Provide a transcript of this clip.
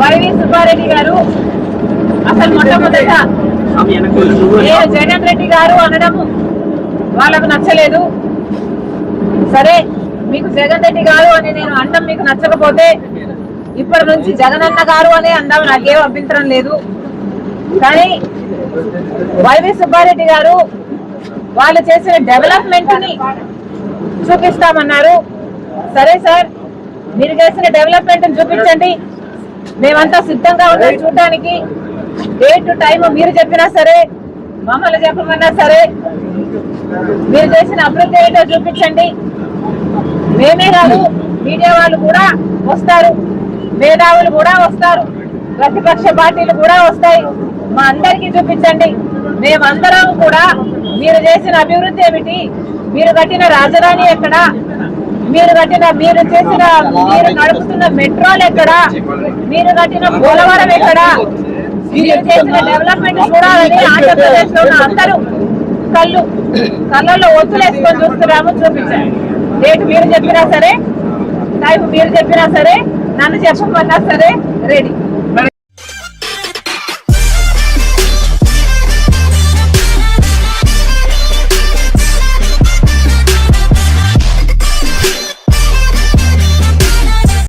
YV Subbareddy గారు అసలు మొట్టమొదట జగన్ రెడ్డి గారు అనడం వాళ్ళకు నచ్చలేదు. సరే మీకు జగన్ రెడ్డి గారు అని నేను అండం మీకు నచ్చకపోతే ఇప్పటి నుంచి జగనన్న గారు అనే అందాం నాకేం అభ్యంతరం లేదు. కానీ వైవి సుబ్బారెడ్డి గారు వాళ్ళు చేసిన డెవలప్మెంట్ని చూపిస్తామన్నారు. సరే సార్ మీరు చేసిన డెవలప్మెంట్ చూపించండి. మేమంతా సిద్ధంగా ఉన్నాం చూడడానికి. డేట్ టైం మీరు చెప్పినా సరే మమ్మల్ని చెప్పమన్నా సరే మీరు చేసిన అభివృద్ధి ఏంటో చూపించండి. మేమే కాదు మీడియా వాళ్ళు కూడా వస్తారు. మేధావులు కూడా వస్తారు. ప్రతిపక్ష పార్టీలు కూడా వస్తాయి. మా అందరికీ చూపించండి. మేమందరం కూడా మీరు చేసిన అభివృద్ధి ఏమిటి? మీరు కట్టిన రాజధాని ఎక్కడ? మీరు కట్టిన మీరు చేసిన మీరు నడుపుతున్న మెట్రోలు ఎక్కడ? మీరు కట్టిన పోలవరం ఎక్కడ? మీరు చేసిన డెవలప్మెంట్ చూడాలని ఆంధ్రప్రదేశ్లో ఉన్న అందరూ కళ్ళు కళ్ళల్లో ఒత్తులేసుకొని చూస్తున్నాము చూపించండి. రేటు మీరు చెప్పినా సరే టైం మీరు చెప్పినా సరే నన్ను చెప్పమన్నా సరే రెడీ.